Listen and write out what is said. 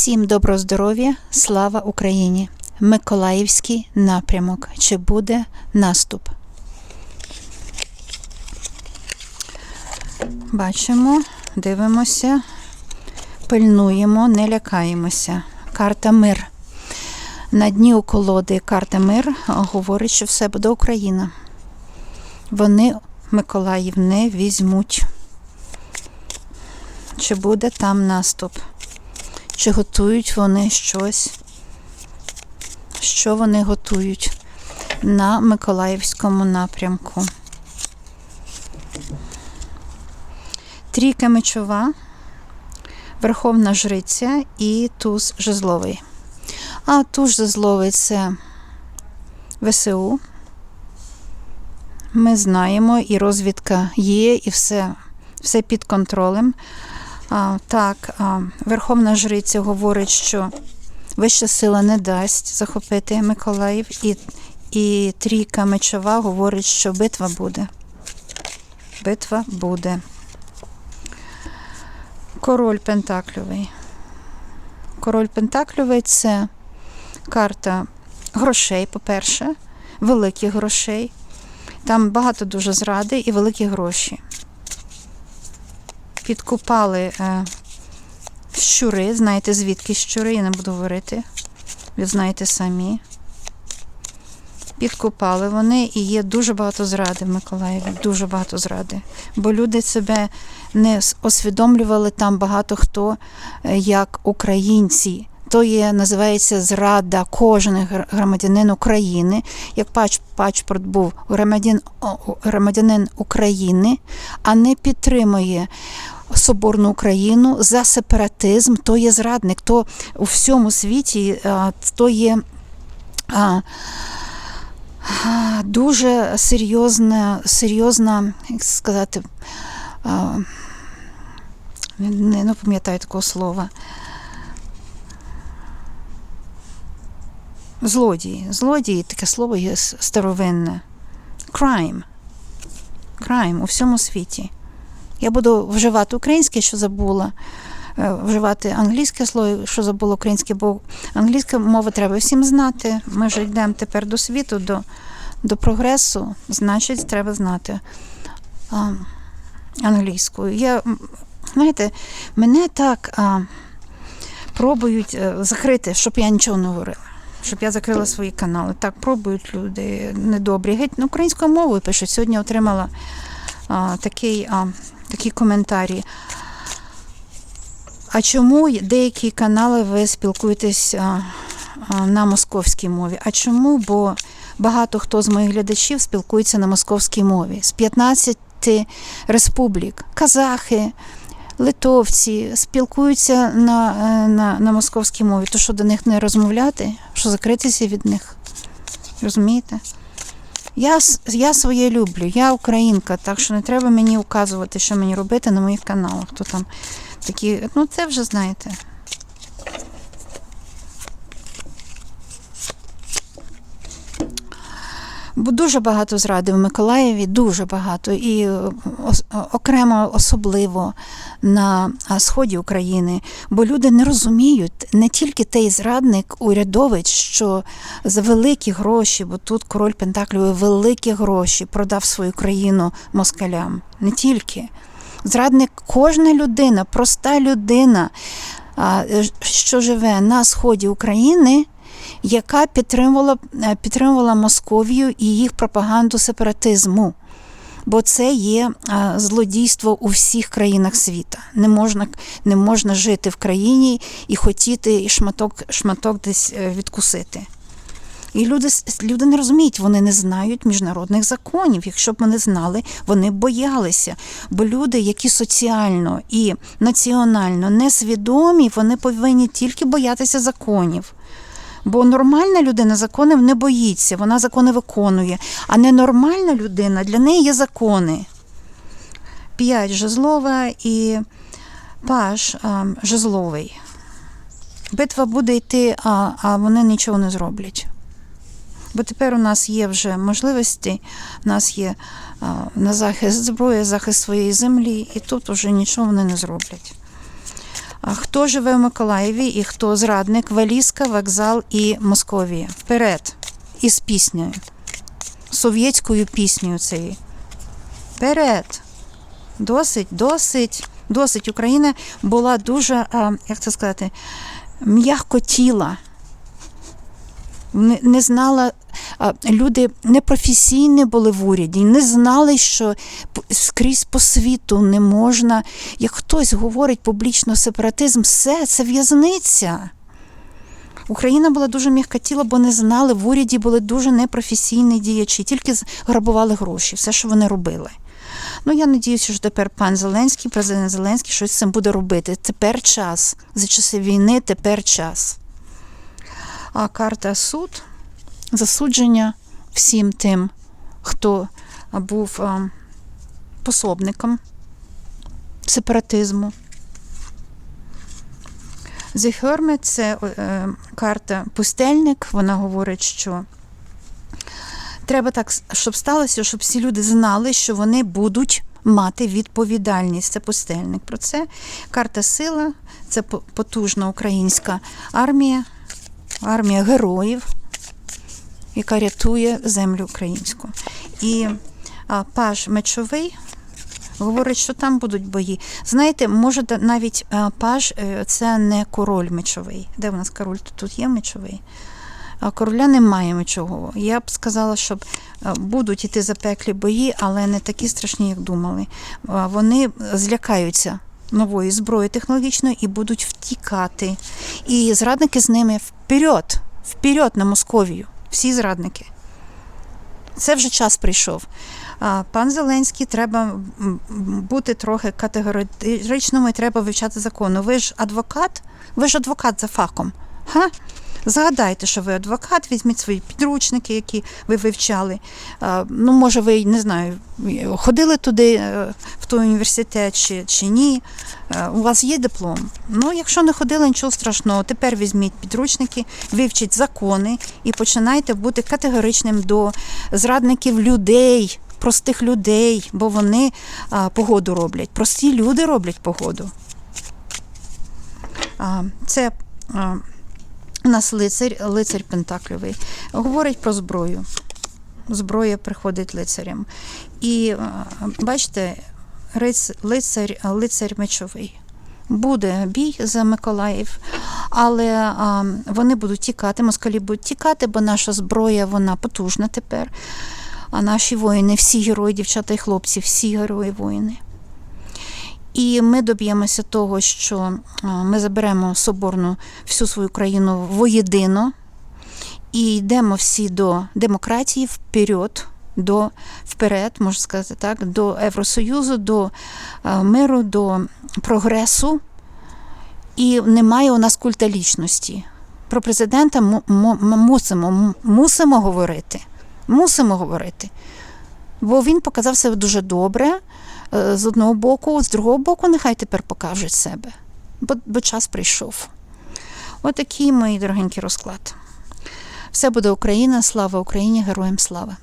Всім доброго здоров'я, слава Україні! Миколаївський напрямок. Чи буде наступ? Бачимо, дивимося, пильнуємо, не лякаємося. Карта мир. На дні у колоди карта мир говорить, що все буде Україна. Вони Миколаїв не візьмуть. Чи буде там наступ? Чи готують вони щось? Що вони готують на Миколаївському напрямку? Трійка мечова, Верховна Жриця і туз жезловий. А туз жезловий це ВСУ. Ми знаємо, і розвідка є, і все, все під контролем. Так, Верховна Жриця говорить, що вища сила не дасть захопити Миколаїв, і, і трійка мечова говорить, що битва буде. Битва буде. Король Пентакльовий. Король Пентакльовий це карта грошей, по-перше, великих грошей. Там багато дуже зради і великі гроші підкупали е, щури. Знаєте, звідки щури, я не буду говорити. Ви знаєте самі. Підкупали вони і є дуже багато зради в Миколаєві, дуже багато зради. Бо люди себе не усвідомлювали там багато хто е, як українці. То є, називається зрада кожен громадянин України. Як пач, пачпорт був громадян, громадянин України, а не підтримує Соборну Україну за сепаратизм, то є зрадник, то у всьому світі то є а, дуже серйозна, серйозна, як сказати, не, не пам'ятаю такого слова. Злодії. Злодії таке слово є старовинне. Crime. Crime у всьому світі. Я буду вживати українське, що забула, е, вживати англійське слово, що забула українське, бо англійська мова треба всім знати. Ми вже йдемо тепер до світу, до до прогресу, значить, треба знати а, англійську. Я, знаєте, мене так а, пробують е, закрити, щоб я нічого не говорила. Щоб я закрила свої канали. Так, пробують люди недобрі. Геть ну, українською мовою пишуть. Сьогодні отримала а, такий а, такі коментарі. А чому деякі канали ви спілкуєтесь а, а, на московській мові? А чому? Бо багато хто з моїх глядачів спілкується на московській мові з 15 республік, казахи, литовці спілкуються на, е, на, на московській мові. То що до них не розмовляти, що закритися від них? Розумієте? Я я своє люблю, я українка, так що не треба мені указувати, що мені робити на моїх каналах. То там такі, ну це вже знаєте. Дуже багато зради в Миколаєві, дуже багато, і е, окремо особливо на сході України, бо люди не розуміють не тільки той зрадник, урядович, що за великі гроші, бо тут король Пентаклів великі гроші продав свою країну москалям. Не тільки. Зрадник кожна людина, проста людина, що живе на сході України яка підтримувала е, підтримувала Московію і їх пропаганду сепаратизму. Бо це є е, злодійство у всіх країнах світа. Не можна не можна жити в країні і хотіти шматок шматок десь е, відкусити. І люди люди не розуміють, вони не знають міжнародних законів. Якщо б вони знали, вони б боялися. Бо люди, які соціально і національно несвідомі, вони повинні тільки боятися законів. Бо нормальна людина законів не боїться, вона закони виконує. А ненормальна людина для неї є закони. П'ять жезлова і паш а, жезловий. Битва буде йти, а, а вони нічого не зроблять. Бо тепер у нас є вже можливості, у нас є а, на захист зброї, захист своєї землі, і тут вже нічого вони не зроблять. Хто живе в Миколаєві і хто зрадник? Валізка, вокзал і Московія. Вперед! Із піснею. Совєтською піснею цією. Вперед! Досить, досить, досить. Україна була дуже, як це сказати, м'якотіла. Не, не знала, люди непрофесійні були в уряді, не знали, що скрізь по світу не можна. Як хтось говорить публічно сепаратизм, все, це в'язниця. Україна була дуже м'якотіла, бо не знали, в уряді були дуже непрофесійні діячі, тільки грабували гроші, все, що вони робили. Ну, я надіюся, що тепер пан Зеленський, президент Зеленський, щось з цим буде робити. Тепер час. За часи війни тепер час. А карта суд засудження всім тим, хто був пособником сепаратизму. The Hermit – це е, карта пустельник. Вона говорить, що треба так, щоб сталося, щоб всі люди знали, що вони будуть мати відповідальність. Це пустельник. Про це карта сила, це по- потужна українська армія, армія героїв, яка рятує землю українську. І паж мечовий. Говорить, що там будуть бої. Знаєте, може навіть паж е, це не король мечовий. Де в нас король? Тут, є мечовий. Короля немає мечового. Я б сказала, що е, будуть іти запеклі бої, але не такі страшні, як думали. Вони злякаються нової зброї технологічної і будуть втікати. І зрадники з ними вперед, вперед на Московію. Всі зрадники. Це вже час прийшов. Пан Зеленський, треба бути трохи категоричним і треба вивчати закону. Ви ж адвокат, ви ж адвокат за фахом. Ха? Згадайте, що ви адвокат, візьміть свої підручники, які ви вивчали. Ну, може, ви не знаю, ходили туди е, в той університет чи, чи ні. Е, У вас є диплом. Ну, якщо не ходили, нічого страшного. Тепер візьміть підручники, вивчіть закони і починайте бути категоричним до зрадників людей, простих людей, бо вони погоду роблять. Прості люди роблять погоду. Це у нас лицар, лицар Пентакльовий. Говорить про зброю. Зброя приходить лицарям. І бачите, риц- лицар, лицар мечовий. Буде бій за Миколаїв, але а, вони будуть тікати, москалі будуть тікати, бо наша зброя вона потужна тепер. А наші воїни, всі герої, дівчата і хлопці, всі герої воїни. І ми доб'ємося того, що ми заберемо соборну всю свою країну воєдино і йдемо всі до демократії вперед, до вперед, можна сказати так, до Євросоюзу, до миру, до прогресу. І немає у нас культа лічності. Про президента мусимо, мусимо говорити. Мусимо говорити. Бо він показав себе дуже добре е, з одного боку, з другого боку, нехай тепер покажуть себе. Бо, бо час прийшов. Отакий, мої дорогенький розклад. Все буде Україна, слава Україні, героям слава!